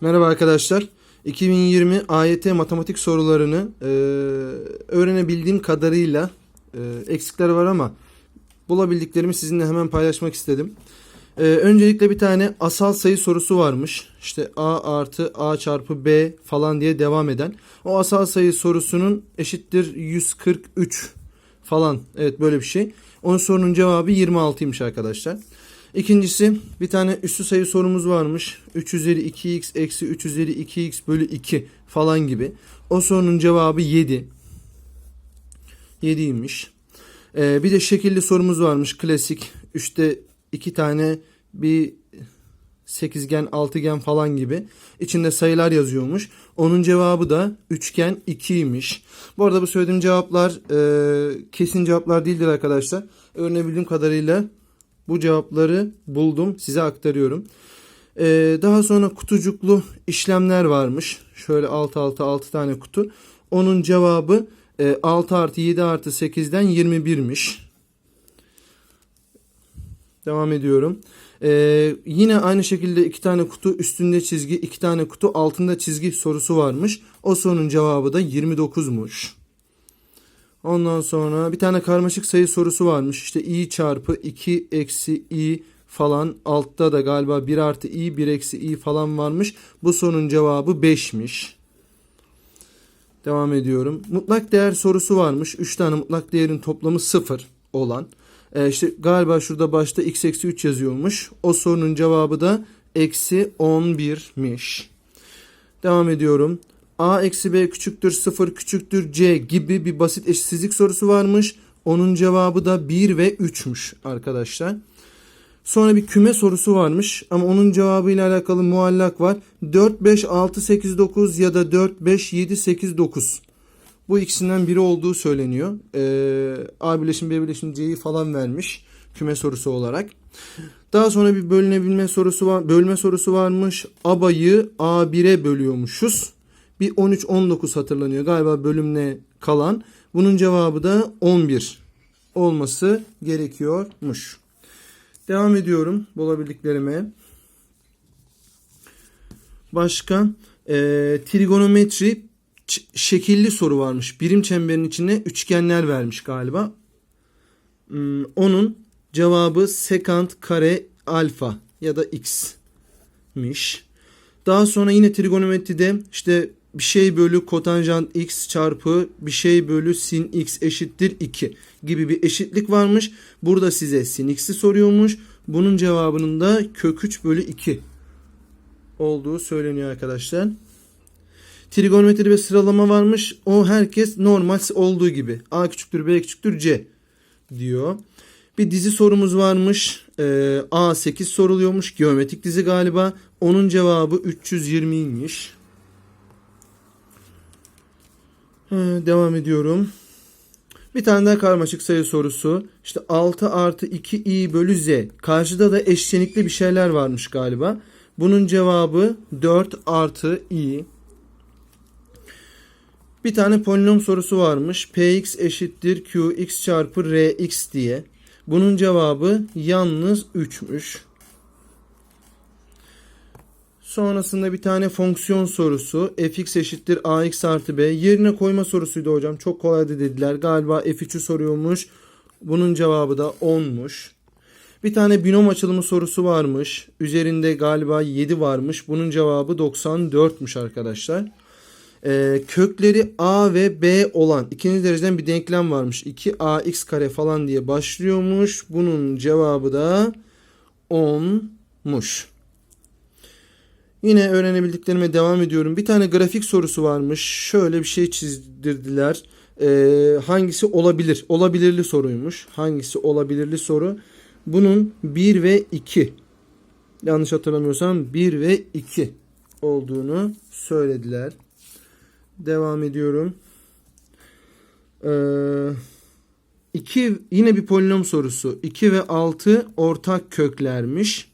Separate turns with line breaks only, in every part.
Merhaba arkadaşlar. 2020 AYT matematik sorularını e, öğrenebildiğim kadarıyla e, eksikler var ama bulabildiklerimi sizinle hemen paylaşmak istedim. E, öncelikle bir tane asal sayı sorusu varmış. İşte a artı a çarpı b falan diye devam eden. O asal sayı sorusunun eşittir 143 falan. Evet böyle bir şey. Onun sorunun cevabı 26'ymış arkadaşlar. İkincisi bir tane üssü sayı sorumuz varmış. 3 üzeri 2x eksi 3 üzeri 2x bölü 2 falan gibi. O sorunun cevabı 7. 7'ymiş. Ee, bir de şekilli sorumuz varmış klasik. 3'te 2 tane bir sekizgen, altıgen falan gibi. İçinde sayılar yazıyormuş. Onun cevabı da üçgen 2'ymiş. Bu arada bu söylediğim cevaplar e, kesin cevaplar değildir arkadaşlar. Öğrenebildiğim kadarıyla bu cevapları buldum. Size aktarıyorum. Ee, daha sonra kutucuklu işlemler varmış. Şöyle alt alta 6 tane kutu. Onun cevabı e, 6 artı 7 artı 8'den 21'miş. Devam ediyorum. Ee, yine aynı şekilde iki tane kutu üstünde çizgi, iki tane kutu altında çizgi sorusu varmış. O sorunun cevabı da 29'muş. Ondan sonra bir tane karmaşık sayı sorusu varmış. İşte i çarpı 2 eksi i falan. Altta da galiba 1 artı i 1 eksi i falan varmış. Bu sorunun cevabı 5'miş. Devam ediyorum. Mutlak değer sorusu varmış. 3 tane mutlak değerin toplamı 0 olan. Ee, işte galiba şurada başta x eksi 3 yazıyormuş. O sorunun cevabı da eksi 11'miş. Devam ediyorum. A eksi B küçüktür 0 küçüktür C gibi bir basit eşitsizlik sorusu varmış. Onun cevabı da 1 ve 3'müş arkadaşlar. Sonra bir küme sorusu varmış ama onun cevabıyla alakalı muallak var. 4, 5, 6, 8, 9 ya da 4, 5, 7, 8, 9. Bu ikisinden biri olduğu söyleniyor. Ee, A bileşim B bileşim C'yi falan vermiş küme sorusu olarak. Daha sonra bir bölünebilme sorusu var, bölme sorusu varmış. ABA'yı A1'e bölüyormuşuz. Bir 13-19 hatırlanıyor galiba bölümle kalan. Bunun cevabı da 11 olması gerekiyormuş. Devam ediyorum bulabildiklerime. Başka e, trigonometri şekilli soru varmış. Birim çemberin içine üçgenler vermiş galiba. Hmm, onun cevabı sekant kare alfa ya da x'miş. Daha sonra yine trigonometride işte bir şey bölü kotanjant x çarpı bir şey bölü sin x eşittir 2 gibi bir eşitlik varmış. Burada size sin x'i soruyormuş. Bunun cevabının da kök 3 bölü 2 olduğu söyleniyor arkadaşlar. Trigonometri ve sıralama varmış. O herkes normal olduğu gibi. A küçüktür B küçüktür C diyor. Bir dizi sorumuz varmış. Ee, A8 soruluyormuş. Geometrik dizi galiba. Onun cevabı 320'ymiş. Ee, devam ediyorum. Bir tane daha karmaşık sayı sorusu. İşte 6 artı 2 i bölü z. Karşıda da eşlenikli bir şeyler varmış galiba. Bunun cevabı 4 artı i. Bir tane polinom sorusu varmış. px eşittir qx çarpı rx diye. Bunun cevabı yalnız 3'müş. Sonrasında bir tane fonksiyon sorusu. fx eşittir ax artı b. Yerine koyma sorusuydu hocam. Çok kolaydı dediler. Galiba f3'ü soruyormuş. Bunun cevabı da 10'muş. Bir tane binom açılımı sorusu varmış. Üzerinde galiba 7 varmış. Bunun cevabı 94'müş arkadaşlar. Ee, kökleri a ve b olan ikinci dereceden bir denklem varmış. 2ax kare falan diye başlıyormuş. Bunun cevabı da 10'muş. Yine öğrenebildiklerime devam ediyorum. Bir tane grafik sorusu varmış. Şöyle bir şey çizdirdiler. Ee, hangisi olabilir? Olabilirli soruymuş. Hangisi olabilirli soru? Bunun 1 ve 2. Yanlış hatırlamıyorsam 1 ve 2 olduğunu söylediler. Devam ediyorum. Ee, 2 yine bir polinom sorusu. 2 ve 6 ortak köklermiş.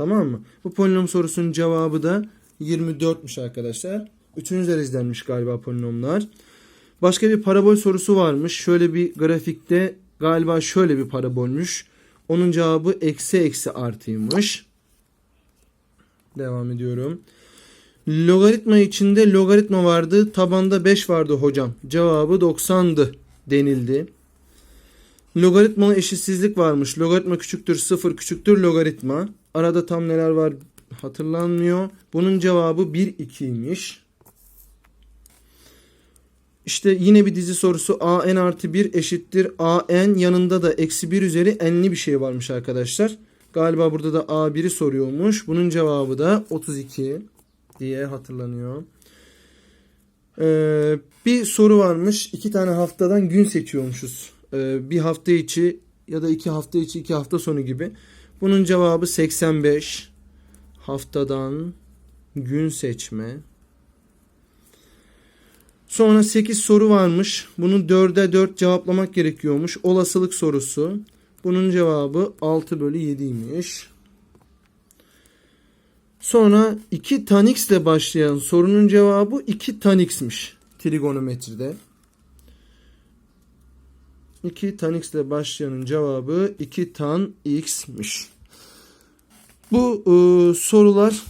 Tamam mı? Bu polinom sorusunun cevabı da 24'müş arkadaşlar. Üçüncü derecedenmiş galiba polinomlar. Başka bir parabol sorusu varmış. Şöyle bir grafikte galiba şöyle bir parabolmüş. Onun cevabı eksi eksi artıymış. Devam ediyorum. Logaritma içinde logaritma vardı. Tabanda 5 vardı hocam. Cevabı 90'dı denildi. Logaritmalı eşitsizlik varmış. Logaritma küçüktür 0 küçüktür logaritma. Arada tam neler var hatırlanmıyor. Bunun cevabı 1 2'ymiş. İşte yine bir dizi sorusu a n artı 1 eşittir a n yanında da eksi 1 üzeri n'li bir şey varmış arkadaşlar. Galiba burada da a1'i soruyormuş. Bunun cevabı da 32 diye hatırlanıyor. Ee, bir soru varmış. İki tane haftadan gün seçiyormuşuz. Ee, bir hafta içi ya da iki hafta içi iki hafta sonu gibi. Bunun cevabı 85. Haftadan gün seçme. Sonra 8 soru varmış. Bunu 4'e 4 cevaplamak gerekiyormuş. Olasılık sorusu. Bunun cevabı 6 bölü 7'ymiş. Sonra 2 tan x ile başlayan sorunun cevabı 2 tan x'miş trigonometride. 2 tan x ile başlayanın cevabı 2 tan x'miş. Bu e, sorular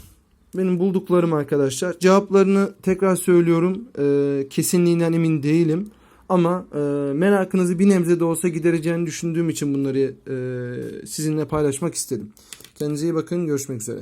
benim bulduklarım arkadaşlar. Cevaplarını tekrar söylüyorum. E, kesinliğinden emin değilim. Ama e, merakınızı bir nebze de olsa gidereceğini düşündüğüm için bunları e, sizinle paylaşmak istedim. Kendinize iyi bakın. Görüşmek üzere.